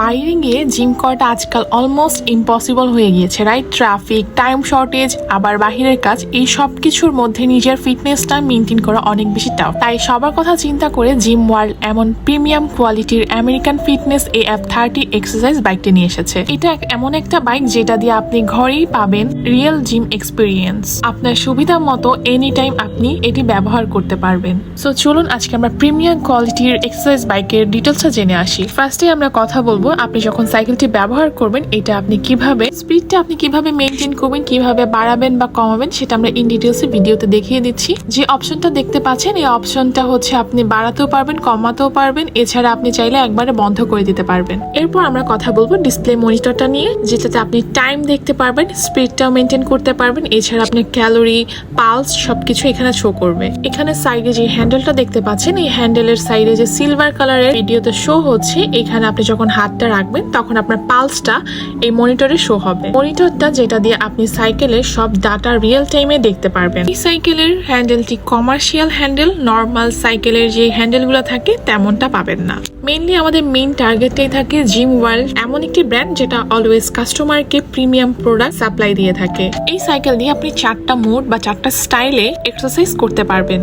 বাইরে জিম করাটা আজকাল অলমোস্ট ইম্পসিবল হয়ে গিয়েছে রাইট ট্রাফিক টাইম শর্টেজ আবার বাহিরের কাজ, এই সব কিছুর মধ্যে নিজের ফিটনেসটা মেনটেন করা অনেক বেশি টাফ তাই সবার কথা চিন্তা করে জিম ওয়ার্ল্ড এমন প্রিমিয়াম কোয়ালিটির American fitness A F thirty exercise বাইকটি নিয়ে এসেছে। এটা এমন একটা বাইক যেটা দিয়ে আপনি ঘরেই পাবেন রিয়েল জিম এক্সপিরিয়েন্স আপনার সুবিধা মতো এনি টাইম আপনি এটি ব্যবহার করতে পারবেন। সো চলুন আজকে আমরা প্রিমিয়াম কোয়ালিটির এক্সারসাইজ বাইকের ডিটেলসটা জেনে আসি। ফার্স্টে আমরা কথা বলব আপনি যখন সাইকেলটি ব্যবহার করবেন, এটা আপনি কীভাবে, স্পিডটা আপনি কীভাবে মেনটেন করবেন, কীভাবে বাড়াবেন বা কমাবেন, সেটা আমরা ইন ডিটেলসে ভিডিওতে দেখিয়ে দিচ্ছি। যে অপশনটা দেখতে পাচ্ছেন, এই অপশনটা হচ্ছে আপনি বাড়াতেও পারবেন, কমাতেও পারবেন, এছাড়া আপনি চাইলে একবারে বন্ধ করে দিতে পারবেন। এরপর আমরা কথা বলব ডিসপ্লে মনিটরটা নিয়ে, যেটাতে আপনি টাইম দেখতে পারবেন স্পিডটাও মেনটেন করতে পারবেন, এছাড়া আপনার ক্যালোরি পালস সবকিছু এখানে শো করবে। এখানে সাইডে যে হ্যান্ডেলটা দেখতে পাচ্ছেন, এই হ্যান্ডেলের সাইডে যে সিলভার কালারের ভিডিওতে শো হচ্ছে, এখানে আপনি যখন হাতটা রাখবেন, তখন আপনার পালসটা এই মনিটরে শো হবে। মনিটরটা যেটা দিয়ে আপনি সাইকেলের সব ডাটা রিয়েল টাইমে দেখতে পারবেন। এই সাইকেলের হ্যান্ডেলটি কমার্শিয়াল হ্যান্ডেল নর্মাল সাইকেলের যে হ্যান্ডেলগুলো থাকে তেমনটা পাবেন না। মেইনলি আমাদের মেইন টার্গেটটাই থাকে জিম ওয়ার্ল্ড এমন একটি ব্র্যান্ড যেটা অলওয়েজ কাস্টমারকে প্রিমিয়াম প্রোডাক্ট সাপ্লাই দিয়ে থাকে। এই সাইকেল দিয়ে আপনি চারটা মোড বা চারটা স্টাইলে এক্সারসাইজ করতে পারবেন।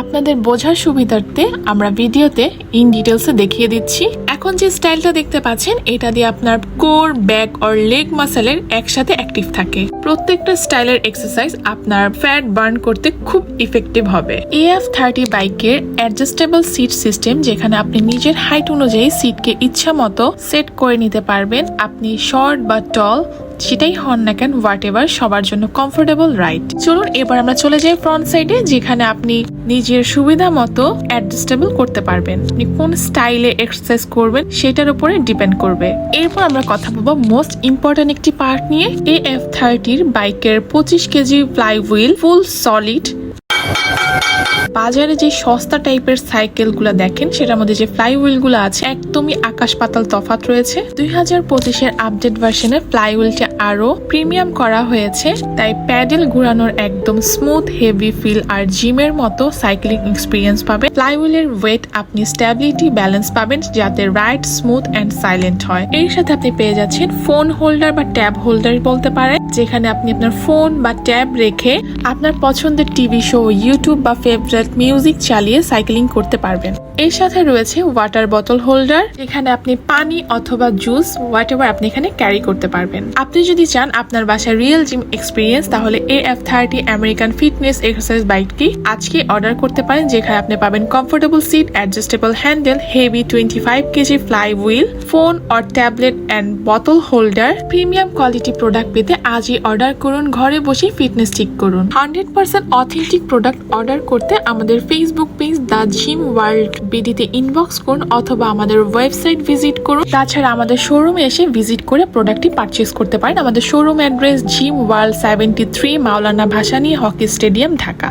আপনাদের বোঝার সুবিধার্থে আমরা ভিডিওতে ইন ডিটেলসে দেখিয়ে দিচ্ছি। এখন যে স্টাইলটা দেখতে পাচ্ছেন, এটা দিয়ে আপনার কোর ব্যাক অর লেগ মাসেলের একসাথে অ্যাক্টিভ থাকে। প্রত্যেকটা স্টাইলের এক্সারসাইজ আপনার ফ্যাট বার্ন করতে খুব ইফেক্টিভ হবে। এএফ থার্টি বাইকের অ্যাডজাস্টেবল সিট সিস্টেম যেখানে আপনি নিজের হাইট অনুযায়ী সিটকে ইচ্ছা মতো সেট করে নিতে পারবেন। আপনি শর্ট বা টল সেটাই হন না কেন হোয়াট এভার সবার জন্য কমফোর্টেবল রাইড চলুন, এবার আমরা চলে যাই ফ্রন্ট সাইডে যেখানে আপনি নিজের সুবিধা মতো অ্যাডজাস্টেবল করতে পারবেন। আপনি কোন স্টাইলে এক্সারসাইজ করবেন, সেটার উপরে ডিপেন্ড করবে। এরপর আমরা কথা বলব মোস্ট ইম্পর্টেন্ট একটি পার্ট নিয়ে। এ এফ থার্টির বাইকের পঁচিশ কেজি ফ্লাইহুইল ফুল সলিড বাজারে যে সস্তা টাইপের সাইকেলগুলা দেখেন, সেটার মধ্যে যে ফ্লাই হুইলগুলো আছে, একদমই আকাশ পাতাল তফাত রয়েছে। দুই হাজার পঁচিশের আপডেট ভার্সনে ফ্লাই হুইলটা আরও প্রিমিয়াম করা হয়েছে, তাই প্যাডেল ঘুরানোর একদম স্মুথ হেভি ফিল আর জিমের মতো সাইক্লিং এক্সপিরিয়েন্স পাবেন ফ্লাই হুইলের ওয়েট আপনি স্ট্যাবিলিটি ব্যালেন্স পাবেন, যাতে রাইড স্মুথ অ্যান্ড সাইলেন্ট হয়। এর সাথে আপনি পেয়ে যাচ্ছেন ফোন হোল্ডার বা ট্যাব হোল্ডার বলতে পারেন, যেখানে আপনি আপনার ফোন বা ট্যাব রেখে আপনার পছন্দের টিভি শো ইউটিউব বা ফেভারিট মিউজিক চালিয়ে সাইক্লিং করতে পারবেন। এর সাথে রয়েছে ওয়াটার বোতল হোল্ডার যেখানে আপনি পানি অথবা জুস হোয়াট এভার আপনি এখানে ক্যারি করতে পারবেন। আপনি যদি চান আপনার বাসায় রিয়েল জিম এক্সপিরিয়েন্স তাহলে A F thirty American fitness exercise বাইকটি আজকে অর্ডার করতে পারেন, যেখানে আপনি পাবেন comfortable seat adjustable handle heavy twenty five kg flywheel phone or tablet and বোতল হোল্ডার প্রিমিয়াম কোয়ালিটি প্রোডাক্ট পেতে আজই অর্ডার করুন, ঘরে বসে ফিটনেস ঠিক করুন। Hundred percent authentic product order করতে আমাদের Facebook page the gym world বিডিতে inbox করুন অথবা আমাদের ওয়েবসাইট ভিজিট করুন। তাছাড়া আমাদের শোরুমে এসে ভিজিট করে প্রোডাক্টটি পারচেস করতে পারেন। আমাদের showroom address gym world seventy three Maulana Bhasani, hockey stadium, Dhaka.